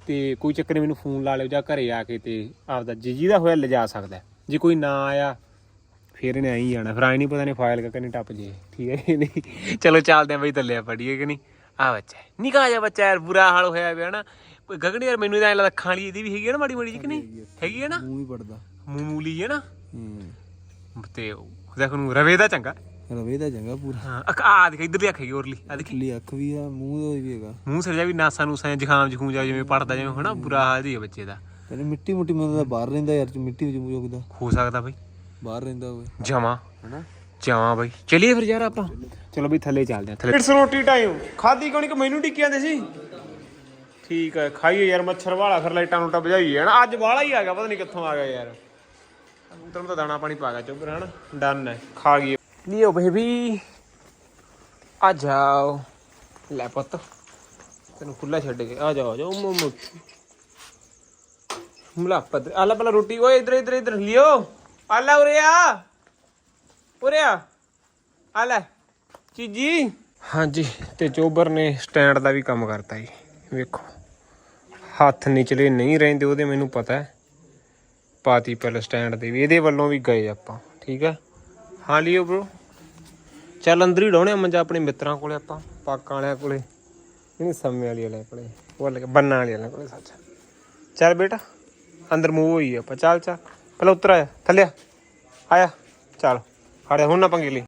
Speaker 1: ਤੇ ਕੋਈ ਚੱਕਰ ਨਹੀਂ ਮੈਨੂੰ ਫੋਨ ਲਾ ਲਿਓ ਜਾਂ ਘਰੇ ਆ ਕੇ ਤੇ ਆਪਦਾ ਜੀ ਜਿਹਦਾ ਹੋਇਆ ਲਿਜਾ ਸਕਦਾ। ਜੇ ਕੋਈ ਨਾ ਆਇਆ ਫਿਰ ਇਹਨੇ ਹੀ ਜਾਣਾ। ਫਿਰ ਆਈ ਨਹੀਂ ਪਤਾ ਨਹੀਂ ਫਾਈਲ ਕਾ ਨਹੀਂ ਟੱਪ ਜੇ ਠੀਕ ਹੈ ਕਿ ਨਹੀਂ? ਚਲੋ ਚੱਲਦੇ ਆਂ ਬਈ ਥੱਲੇ ਪੜੀਏ ਕਿ ਨਹੀਂ? ਆ ਬੱਚਾ। ਨਿੱਕਾ ਜਿਹਾ ਬੱਚਾ ਯਾਰ ਬੁਰਾ ਹਾਲ ਹੋਇਆ ਪਿਆ ਨਾ। ਕੋਈ ਗਗਨ ਯਾਰ ਮੈਨੂੰ ਤਾਂ ਐਂ ਲੱਗਦਾ ਅੱਖਾਂ ਵਾਲੀ ਇਹਦੀ ਵੀ ਹੈਗੀ ਹੈ ਨਾ ਮਾੜੀ ਮਾੜੀ ਜਿਹੀ ਕਿ ਨਹੀਂ? ਹੈਗੀ ਹੈ ਨਾ?
Speaker 4: ਮੂੰਹ ਹੀ ਪੜਦਾ
Speaker 1: ਮੂਮੂਲੀ ਹੈ ਨਾ?
Speaker 4: ਹੂੰ।
Speaker 1: ਤੇ ਦੇਖ ਨੂੰ ਰਵੇ ਦਾ ਚੰਗਾ।
Speaker 4: ਰਵੇ ਦਾ ਚੰਗਾ ਪੂਰਾ।
Speaker 1: ਹਾਂ ਅੱਖ ਆ ਦੇਖ ਇਧਰਲੀ ਅੱਖ ਹੈਗੀ ਔਰਲੀ ਆ ਦੇਖ।
Speaker 4: ਲਈ ਅੱਖ ਵੀ ਆ ਮੂੰਹ ਦਾ ਵੀ ਹੈਗਾ।
Speaker 1: ਮੂੰਹ ਸਿਰ ਜਾ ਵੀ ਨਾਸਾਂ ਨੂਸਾਂ ਜ਼ੁਕਾਮ ਜ਼ਖੂਮ ਜਾ ਜਿਵੇਂ ਪੜਦਾ ਜਿਵੇਂ ਹਨਾ ਬੁਰਾ ਹਾਲ ਜੀ ਹੈ ਬੱਚੇ ਦਾ।
Speaker 4: ਕਹਿੰਦੇ ਮਿੱਟੀ ਮੁੱਟੀ ਮੈਨੂੰ ਤਾਂ ਬਾਹਰ ਰਹਿੰਦਾ ਯਾਰ ਚ ਮਿੱਟੀ ਵਿੱਚ ਮੁਜੋਗਦਾ
Speaker 1: ਹੋ ਸਕਦਾ ਬਈ।
Speaker 4: ਬਾਹਰ ਰਹਿੰਦਾ ਹੋਵੇ।
Speaker 1: ਜਮਾ
Speaker 4: ਹਨਾ?
Speaker 1: ਜਾਵਾਂ ਬਈ। ਚਲਿਏ ਫਿਰ ਯਾਰ ਆਪਾਂ। ਚਲੋ ਬਈ ਥੱਲੇ ਚੱਲਦੇ ਹਾਂ। ਥੱਲੇ। ਇਟਸ ਰੋਟੀ ਟਾਈਮ ਖਾਦੀ ਕੋਣੀ ਕਿ ਮੈਨੂੰ ਟਿੱਕੀ ਜਾਂਦੇ ਸੀ? ਠੀਕ ਹੈ ਖਾਈਏ ਯਾਰ ਮੱਛਰ ਵਾਲਾ ਫਿਰ ਲਾਈਟਾਂ ਨੂੰ ਟੱਪ ਜਾਈਏ ਹਨਾ? ਅੱਜ ਵਾਲਾ ਹੀ ਆ ਗਿਆ ਪਤਾ ਨਹੀਂ ਕਿੱਥੋਂ ਆ ਗਿਆ ਯਾਰ। ਕਬੂਤਰ ਨੂੰ ਤਾਂ ਦਾਣਾ ਪਾਣੀ ਪਾ ਗਿਆ ਚੁੱਪ ਹਨਾ? ਡਨ ਹੈ। ਖਾ ਗਈ ਲਿਓ ਬੇਬੀ ਆ ਜਾਓ। ਲੈ ਪੁੱਤ, ਤੈਨੂੰ ਖੁੱਲਾ ਛੱਡ ਕੇ। ਆ ਜਾਓ ਆ ਜਾਓ। ਮੋਮੋ ਮੁਲਾ ਆਲਾ ਪਹਿਲਾਂ ਰੋਟੀ। ਓਏ ਇਧਰ ਇਧਰ ਇਧਰ। ਲਿਓ। ਆਲਾ ਉਰੇ ਆ। ਉਰੇ ਆ। ਆ ਚੀਜੀ। ਹਾਂਜੀ, ਤੇ ਚੋਬਰ ਨੇ ਸਟੈਂਡ ਦਾ ਵੀ ਕੰਮ ਕਰਤਾ ਜੀ। ਵੇਖੋ। ਹੱਥ ਨਿਚਲੇ ਨਹੀਂ ਰਹਿੰਦੇ ਉਹਦੇ ਮੈਨੂੰ ਪਤਾ ਹੈ। ਪਾਤੀ ਪਹਿਲਾਂ ਸਟੈਂਡ ਦੇ ਵੀ। ਇਹਦੇ ਵੱਲੋਂ ਵੀ ਗਏ ਆਪਾਂ। ਠੀਕ ਆ ਹਾਂ, ਲਿਓ ਬ్రో ਚੱਲ ਅੰਦਰ ਹੀ ਡਾਉਣੇ ਮੰਜਾ ਆਪਣੇ ਮਿੱਤਰਾਂ ਕੋਲੇ ਆਪਾਂ, ਪਾਕਾਂ ਵਾਲਿਆਂ ਕੋਲੇ ਨਹੀਂ ਸਮੇਂ ਵਾਲੀ ਵਾਲਿਆਂ ਕੋਲੇ ਉਹ ਲੱਗੇ ਬੰਨਾਂ ਵਾਲੀ ਵਾਲਿਆਂ ਕੋਲੇ ਸੱਚ। ਚੱਲ ਬੇਟਾ, ਅੰਦਰ ਮੂਵ ਹੋਈ ਆਪਾਂ, ਚੱਲ ਚੱਲ। ਪਹਿਲਾਂ ਉਤਰ ਆਇਆ ਥੱਲੇ ਆਇਆ ਚੱਲ ਹਾੜੇ ਹੁਣ ਨਾ ਪੰਗੇ ਲਈ।